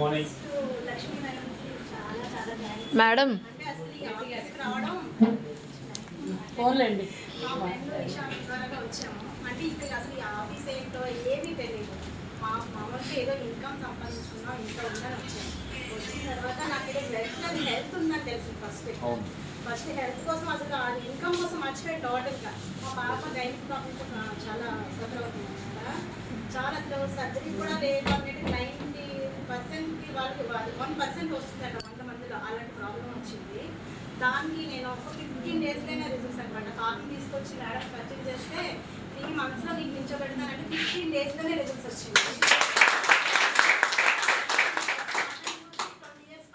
Morning Lakshmi madam చాలా చాలా thanks madam అంటే అసలు ఈ ఆఫీస్కి రావడం ఫోన్లేండి మా ఫ్రెండ్ విషయాల ద్వారా వచ్చాము అంటే ఇక్కడ అసలు ఆఫీస్ ఏంటో ఏమీ తెలియదు మా మామూలుగా ఏదో ఇన్కమ్ సంపాదించుకున్నాం ఇంట్లో ఉందని వచ్చాము వచ్చిన తర్వాత నాకు ఏదో బ్లడ్ హెల్త్ ఉందని తెలిసింది ఫస్ట్ ఫస్ట్ హెల్త్ కోసం అసలు ఆ ఇన్కమ్ కోసం మర్చిపోయి టోటల్గా మా పాప చాలా సఫర్ అవుతుంది అనమాట చాలా అసలు సర్జరీ వచ్చింది దానికి నేను ఒక ఫిఫ్టీన్ డేస్లోనే రిజల్ట్స్ అనమాట కాఫీ తీసుకొచ్చి మేడం పర్చేజ్ చేస్తే త్రీ మంత్స్లో నీకు నిల్చోబెడతానంటే ఫిఫ్టీన్ డేస్లోనే రిజల్ట్స్ వచ్చింది ట్వంటీ ఇయర్స్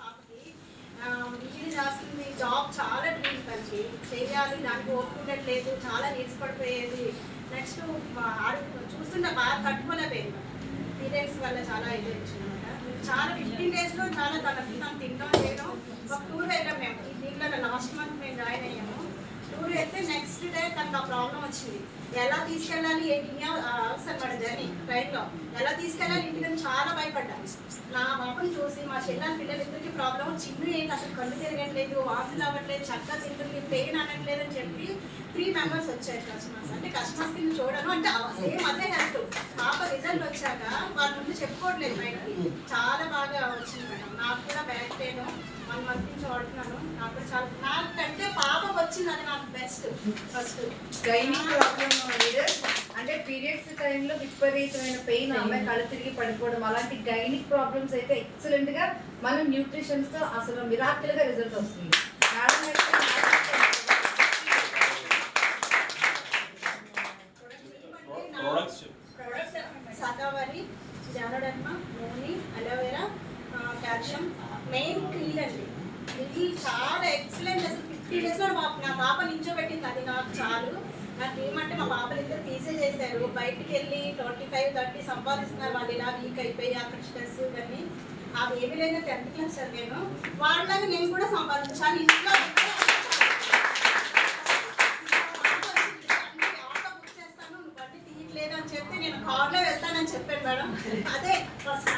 జాబ్ చాలా డ్రీమ్స్ తనకి చేయాలి దానికి ఓపుకుండట్లేదు చాలా నీడ్స్ పడిపోయేది నెక్స్ట్ చూస్తుంటే బాగా తట్టుకోలేకపోయింది పీరియడ్స్ వల్ల చాలా ఇది వచ్చిందన్నమాట చాలా ఫిఫ్టీన్ డేస్లో చాలా తన తింటాం చేయడం ఒక టూర్ వెళ్ళాం మేము ఈ లాస్ట్ మంత్ మేము జాయిన్ అయ్యాము టూర్ వెళ్తే నెక్స్ట్ డే తనకు ఆ ప్రాబ్లం వచ్చింది. ఎలా తీసుకెళ్ళాలి ఏంటి? అవసరం జర్నీ ట్రైన్లో ఎలా తీసుకెళ్ళాలి ఇంటి నేను చాలా భయపడ్డాను. నా పాపని చూసి మా చెల్లెలు పిల్లలిద్దరికి ప్రాబ్లం చిన్న ఏంటి? అసలు కళ్ళు తిరగట్లేదు వాసులు అవ్వట్లేదు చక్కగా తింటుంది పెయిన్ అనట్లేదు అని చెప్పి త్రీ మెంబర్స్ వచ్చారు కస్టమర్స్ అంటే కస్టమర్స్ కింద చూడను అంటే సేమ్ అదే హెల్త్ పాప రిజల్ట్ వచ్చాక వాళ్ళ ముందు చెప్పుకోవట్లేదు బయటకి. చాలా బాగా వచ్చింది మేడం నాకు కూడా బ్యాక్ పెయిన్ వన్ మంత్ నుంచి వాడుతున్నాను నాకు కూడా చాలా నాకంటే పాప వచ్చింది అది నాకు బెస్ట్ ఫస్ట్ గైనిక్ ప్రాబ్లమ్ అంటే పీరియడ్స్ టైంలో విపరీతమైన పెయిన్ అమ్మాయి కళ్ళు తిరిగి పడిపోవడం అలాంటి గైనిక్ ప్రాబ్లమ్స్ అయితే ఎక్సలెంట్గా మనం న్యూట్రిషన్స్తో అసలు మిరాకిల్గా రిజల్ట్ వస్తుంది. సగావరి జానడర్మ నూనె అలోవెరా కాల్షియం మెయిన్ క్రీల్ అండి. ఇది చాలా ఎక్సలెంట్ నా పాప నించోబెట్టింది అది నాకు చాలు. నాకు ఏమంటే మా పాపలు ఇద్దరు తీసే చేశారు. బయటికి వెళ్ళి ట్వంటీ ఫైవ్ థర్టీ సంపాదిస్తున్నారు. వాళ్ళు ఇలా వీక్ అయిపోయి అక్కడ స్ట్రెస్ కానీ అవి ఏమి లేదా టెన్త్ క్లాస్ చదివాను వాళ్ళలాగా నేను కూడా సంపాదించాను ఇంట్లో ఆటో బుక్ చేస్తాను. నువ్వు బండి చెప్తే నేను కార్లో వెళ్తానని చెప్పాను మేడం. అదే ఫస్ట్